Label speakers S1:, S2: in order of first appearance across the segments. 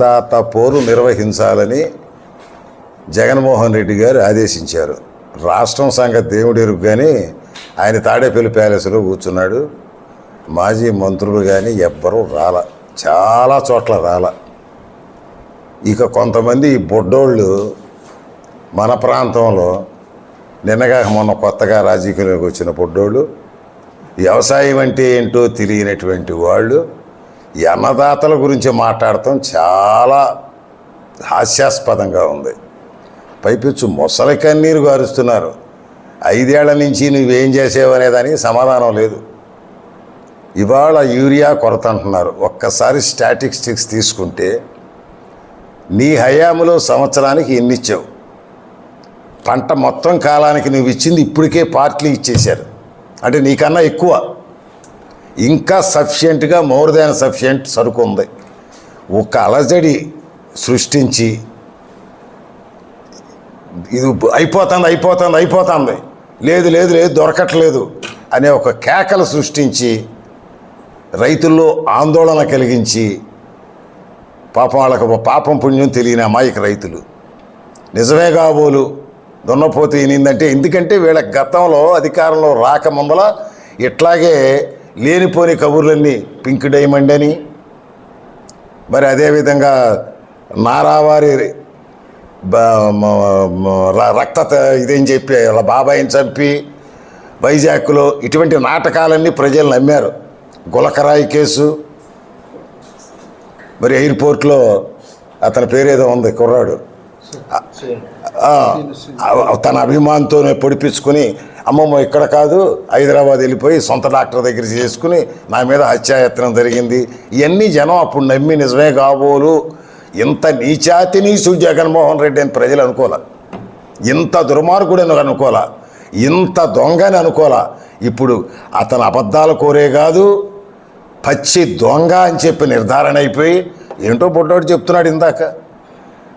S1: దాత పోరు నిర్వహించాలని జగన్మోహన్ రెడ్డి గారు ఆదేశించారు. రాష్ట్రం సంగతి దేవుడు కానీ ఆయన తాడేపల్లి ప్యాలెస్లో కూర్చున్నాడు. మాజీ మంత్రులు కానీ ఎవ్వరూ రాల. చాలా చోట్ల రాల. ఇక కొంతమంది బుడ్డోళ్ళు బొడ్డోళ్ళు మన ప్రాంతంలో నిన్నగా మొన్న కొత్తగా రాజకీయంలోకి వచ్చిన బొడ్డోళ్ళు వ్యవసాయం అంటే ఏంటో తెలియనటువంటి వాళ్ళు ఈ అన్నదాతల గురించి మాట్లాడటం చాలా హాస్యాస్పదంగా ఉంది. పైపిచ్చు మొసలి కన్నీరు గారుస్తున్నారు. ఐదేళ్ళ నుంచి నువ్వేం చేసేవనేదానికి దానికి సమాధానం లేదు. ఇవాళ యూరియా కొరత అంటున్నారు. ఒక్కసారి స్టాటిస్టిక్స్ తీసుకుంటే నీ హయాములో సంవత్సరానికి ఎన్ని ఇచ్చావు పంట మొత్తం కాలానికి నువ్వు ఇచ్చింది ఇప్పటికే పార్ట్లీ ఇచ్చేశారు. అంటే నీకన్నా ఎక్కువ. ఇంకా సఫిషియెంట్గా మోర్ దాన్ సఫిషియెంట్ సరుకు ఉంది. ఒక అలజడి సృష్టించి ఇది అయిపోతుంది అయిపోతుంది అయిపోతుంది. లేదు లేదు లేదు దొరకట్లేదు అనే ఒక కేకలు సృష్టించి రైతుల్లో ఆందోళన కలిగించి పాపం వాళ్ళకు పాపం పుణ్యం తెలియని అమాయక రైతులు. నిజమే కాబోలు దున్నపోతే ఏనిందంటే ఎందుకంటే వీళ్ళ గతంలో అధికారంలో రాకముందల ఇట్లాగే లేనిపోని కబుర్లన్నీ పింక్ డైమండ్ అని మరి అదేవిధంగా నారావారి రక్త ఇదేం చెప్పి వాళ్ళ బాబాయిని చంపి వైజాగ్లో ఇటువంటి నాటకాలన్నీ ప్రజలు నమ్మారు. గులకరాయి కేసు. మరి ఎయిర్పోర్ట్లో అతని పేరేదో ఉంది కుర్రాడు. తన అభిమానంతోనే పొడిపించుకుని అమ్మమ్మ ఇక్కడ కాదు హైదరాబాద్ వెళ్ళిపోయి సొంత డాక్టర్ దగ్గర చేసుకుని నా మీద హత్యాయత్నం జరిగింది. ఇవన్నీ జనం అప్పుడు నమ్మి నిజమే కాబోలు. ఇంత నీచాతి నీచు జగన్మోహన్ రెడ్డి అని ప్రజలు అనుకోలే ఇంత దుర్మార్గుడని అనుకోలే ఇంత దొంగని అనుకోలే ఇప్పుడు అతను అబద్ధాలు కోరే కాదు పచ్చి దొంగ అని చెప్పి నిర్ధారణ అయిపోయి ఏంటో బుడ్డోడు చెప్తున్నాడు ఇందాక.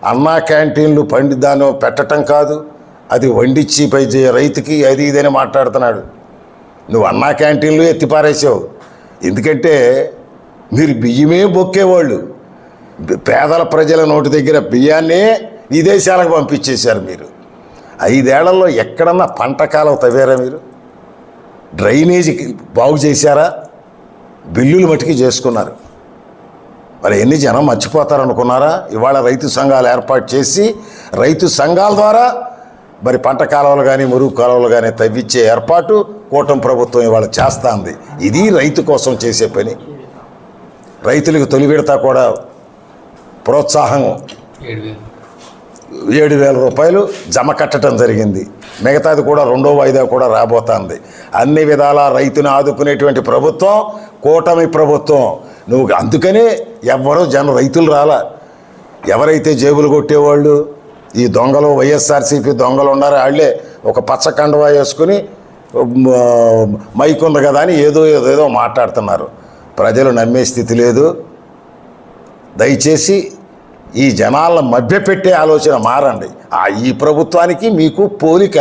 S1: అన్నా క్యాంటీన్లు పండి దాన్ని పెట్టటం కాదు అది వండిచ్చి పై చే- రైతుకి అది ఇదని మాట్లాడుతున్నాడు. నువ్వు అన్నా క్యాంటీన్లు ఎత్తిపారేసావు ఎందుకంటే మీరు బియ్యమే బొక్కేవాళ్ళు. పేదల ప్రజల నోటి దగ్గర బియ్యాన్నే విదేశాలకు పంపించేశారు మీరు. ఐదేళ్ళలో ఎక్కడన్నా పంట కాలం తవ్వారా మీరు? డ్రైనేజీకి బాగు చేశారా? బిల్లులు మటుకి చేసుకున్నారు. మరి ఎన్ని జనం మర్చిపోతారనుకున్నారా? ఇవాళ రైతు సంఘాలు ఏర్పాటు చేసి రైతు సంఘాల ద్వారా మరి పంట కాలువలు కానీ మురుగు కాలువలు కానీ తవ్విచ్చే ఏర్పాటు కూటమి ప్రభుత్వం ఇవాళ చేస్తుంది. ఇది రైతు కోసం చేసే పని. రైతులకు తొలి విడత కూడా ప్రోత్సాహం
S2: ఏడు వేల
S1: రూపాయలు జమ కట్టడం జరిగింది. మిగతాది కూడా రెండో వాయిదా కూడా రాబోతుంది. అన్ని విధాల రైతును ఆదుకునేటువంటి ప్రభుత్వం కూటమి ప్రభుత్వం. నువ్వు అందుకనే ఎవ్వరూ జన రైతులు రాలా. ఎవరైతే జేబులు కొట్టేవాళ్ళు ఈ దొంగలు వైఎస్ఆర్సీపీ దొంగలు ఉన్నారో వాళ్ళే ఒక పచ్చ కండవా వేసుకుని మైక్ ఉంది కదా అని ఏదో ఏదో మాట్లాడుతున్నారు. ప్రజలు నమ్మే స్థితి లేదు. దయచేసి ఈ జనాలను మభ్యపెట్టే ఆలోచన మారండి. ఆ ఈ ప్రభుత్వానికి మీకు పోలిక.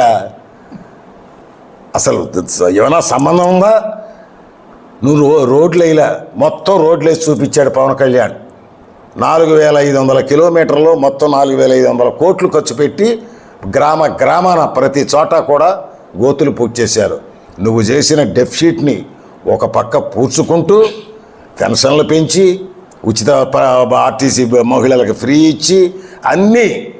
S1: అసలు ఏమైనా సంబంధం ఉందా? నువ్వు రోడ్లు వేయలే. మొత్తం రోడ్లు వేసి చూపించాడు పవన్ కళ్యాణ్. నాలుగు వేల ఐదు వందల కిలోమీటర్లు మొత్తం నాలుగు వేల ఐదు వందల కోట్లు ఖర్చు పెట్టి గ్రామ గ్రామాన ప్రతి చోట కూడా గోతులు పూర్తి చేశారు. నువ్వు చేసిన డెఫిషిట్ని ఒక పక్క పూడ్చుకుంటూ పెన్షన్లు పెంచి ఉచిత ఆర్టీసీ మహిళలకు ఫ్రీ ఇచ్చి అన్నీ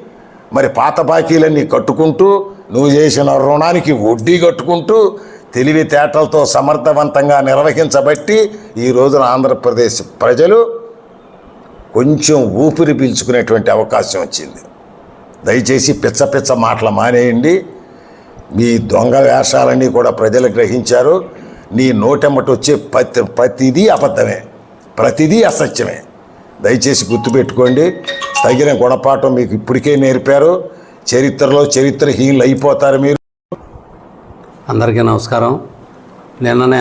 S1: మరి పాత బాకీలన్నీ కట్టుకుంటూ నువ్వు చేసిన రుణానికి వడ్డీ కట్టుకుంటూ తెలివితేటలతో సమర్థవంతంగా నిర్వహించబట్టి ఈ రోజున ఆంధ్రప్రదేశ్ ప్రజలు కొంచెం ఊపిరి పీల్చుకునేటువంటి అవకాశం వచ్చింది. దయచేసి పిచ్చ పిచ్చ మాటలు మానేయండి. మీ దొంగ వేషాలన్నీ కూడా ప్రజలు గ్రహించారు. నీ నోటెమ్మటి వచ్చే ప్రతి ప్రతిదీ అబద్ధమే. ప్రతిదీ అసత్యమే. దయచేసి గుర్తుపెట్టుకోండి తగిన గుణపాఠం మీకు ఇప్పటికే నేర్పారు. చరిత్రలో చరిత్రహీనులు అయిపోతారు మీరు.
S2: అందరికీ నమస్కారం. నిన్ననే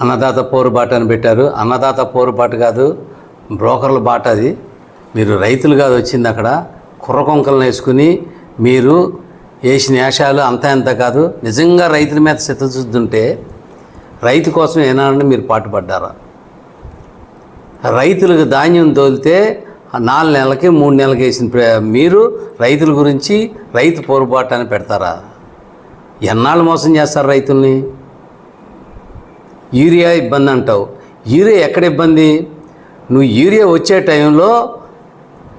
S2: అన్నదాత పోరుబాట అని పెట్టారు. అన్నదాత పోరుబాటు కాదు బ్రోకర్ల బాట అది. మీరు రైతులు కాదు వచ్చింది అక్కడ. కుర్ర కొంకలను వేసుకుని మీరు వేసిన వేషాలు అంతా ఎంత కాదు. నిజంగా రైతుల మీద చిత్తశుద్ధి ఉంటే రైతు కోసం ఏనాడని మీరు పాటుపడ్డారా? రైతులకు ధాన్యం తోలితే నాలుగు నెలలకి మూడు నెలలకి వేసిన మీరు రైతుల గురించి రైతు పొరపాటు అని పెడతారా? ఎన్నాళ్ళు మోసం చేస్తారు రైతుల్ని? యూరియా ఇబ్బంది అంటావు. యూరియా ఎక్కడ ఇబ్బంది? నువ్వు యూరియా వచ్చే టైంలో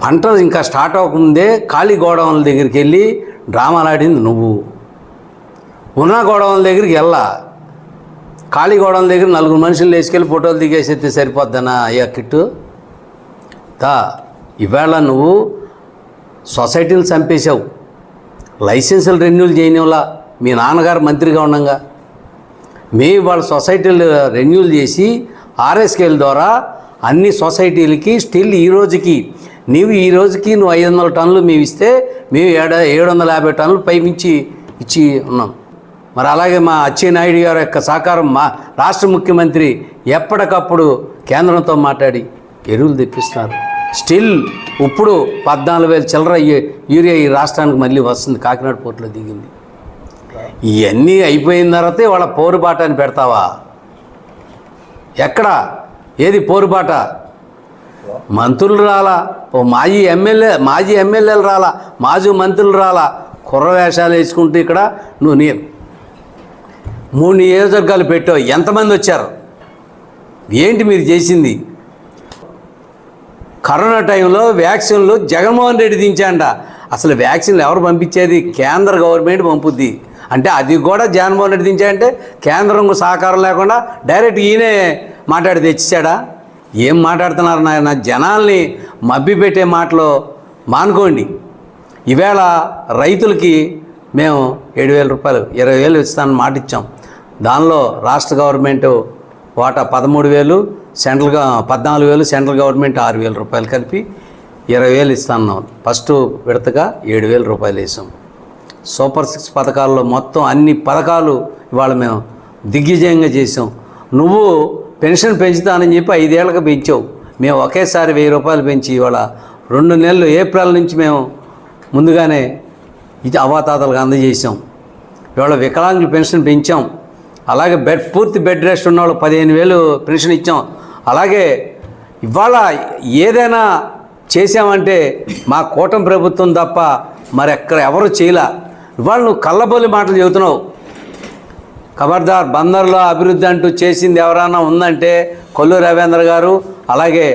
S2: పంటలు ఇంకా స్టార్ట్ అవ్వకముందే ఖాళీ గోడౌన్ల దగ్గరికి వెళ్ళి డ్రామాలాడింది నువ్వు. ఉన్న గోడౌన్ల దగ్గరికి వెళ్ళా. కాళీగోడం దగ్గర నలుగురు మనుషులు వేసుకెళ్ళి ఫోటోలు దిగేసేస్తే సరిపోద్దనా అయ్యా కిట్టు? దా ఇవాళ నువ్వు సొసైటీలు చంపేశావు. లైసెన్సులు రెన్యూల్ చేయనివలా మీ నాన్నగారు మంత్రిగా ఉండగా. మేము వాళ్ళ సొసైటీలు రెన్యూల్ చేసి ఆర్ఎస్కేల్ ద్వారా అన్ని సొసైటీలకి స్టిల్ ఈ రోజుకి నీవు ఈ రోజుకి నువ్వు ఐదు వందల టన్నులు మేము ఇస్తే మేము ఏడు ఏడు వందల యాభై టన్నులు పైమించి ఇచ్చి ఉన్నాం. మరి అలాగే మా అచ్చెన్నాయుడు గారి యొక్క సహకారం మా రాష్ట్ర ముఖ్యమంత్రి ఎప్పటికప్పుడు కేంద్రంతో మాట్లాడి ఎరువులు తెప్పిస్తున్నారు. స్టిల్ ఇప్పుడు పద్నాలుగు వేల చిల్లర యూరియా ఈ రాష్ట్రానికి మళ్ళీ వస్తుంది. కాకినాడ పోర్టులో దిగింది. ఇవన్నీ అయిపోయిన తర్వాతే వాళ్ళ పోరుబాట అని పెడతావా? ఎక్కడ? ఏది పోరుబాట మంత్రులు రాలా. ఓ మాజీ ఎమ్మెల్యే మాజీ ఎమ్మెల్యేలు రాలా. మాజీ మంత్రులు రాలా. కుర్ర వేషాలు వేసుకుంటూ ఇక్కడ నువ్వు నీ మూడు నియోజకవర్గాలు పెట్టావు. ఎంతమంది వచ్చారు? ఏంటి మీరు చేసింది? కరోనా టైంలో వ్యాక్సిన్లు జగన్మోహన్ రెడ్డి దించాండ అసలు వ్యాక్సిన్లు ఎవరు పంపించేది? కేంద్ర గవర్నమెంట్ పంపుద్ది. అంటే అది కూడా జగన్మోహన్ రెడ్డి దించాయంటే కేంద్రం సహకారం లేకుండా డైరెక్ట్ ఈయనే మాట్లాడి తెచ్చాడా ఏం మాట్లాడుతున్నారు నాయన? జనాల్ని పెట్టే మాటలు మానుకోండి. ఈవేళ రైతులకి మేము ఏడు వేల రూపాయలు ఇరవై వేలు ఇస్తానని మాట ఇచ్చాం దానిలో రాష్ట్ర గవర్నమెంట్ వాటా పదమూడు వేలు సెంట్రల్ పద్నాలుగు వేలు సెంట్రల్ గవర్నమెంట్ ఆరు వేల రూపాయలు కలిపి ఇరవై వేలు ఇస్తున్నాం ఫస్ట్ విడతగా ఏడు వేల రూపాయలు వేసాం. సూపర్ సిక్స్ పథకాల్లో మొత్తం అన్ని పథకాలు ఇవాళ మేము దిగ్విజయంగా చేసాం. నువ్వు పెన్షన్ పెంచుతానని చెప్పి ఐదేళ్ళకు పెంచావు. మేము ఒకేసారి వెయ్యి రూపాయలు పెంచి ఇవాళ రెండు నెలలు ఏప్రిల్ నుంచి మేము ముందుగానే ఇది అవాతాతలకు అందజేసాం. ఇవాళ వికలాంగుల పెన్షన్ పెంచాం. అలాగే బెడ్ పూర్తి బెడ్ రెస్ట్ ఉన్న వాళ్ళు పదిహేను వేలు పెన్షన్ ఇచ్చాం. అలాగే ఇవాళ ఏదైనా చేసామంటే మా కూటమి ప్రభుత్వం తప్ప మరి ఎక్కడ ఎవరు చేయలే. ఇవాళ నువ్వు కళ్ళబొల్లి మాటలు చెబుతున్నావు. ఖబర్దార్ బందర్లో అభివృద్ధి అంటూ చేసింది ఎవరైనా ఉందంటే కొల్లు రవీంద్ర గారు అలాగే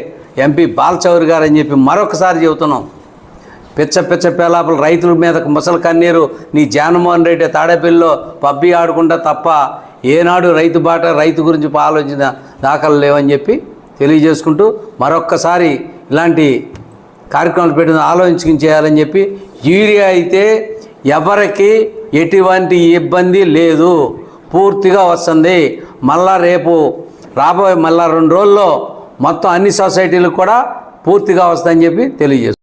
S2: ఎంపీ బాలచౌరి గారు అని చెప్పి మరొకసారి చెబుతున్నాం. పిచ్చ పిచ్చ పేలాపలు రైతుల మీద ముసలి కన్నీరు నీ జగన్మోహన్ రెడ్డి తాడేపల్లిలో పబ్బి ఆడుకుంటా తప్ప ఏనాడు రైతు బాట రైతు గురించి ఆలోచన దాఖలు లేవని చెప్పి తెలియజేసుకుంటూ మరొక్కసారి ఇలాంటి కార్యక్రమాలు పెట్టిన ఆలోచించుకుని చేయాలని చెప్పి యూరియా అయితే ఎవరికి ఎటువంటి ఇబ్బంది లేదు. పూర్తిగా వస్తుంది. మళ్ళా రేపు రాబోయే మళ్ళా రెండు రోజుల్లో మొత్తం అన్ని సొసైటీలకు కూడా పూర్తిగా వస్తుందని చెప్పి తెలియజేస్తుంది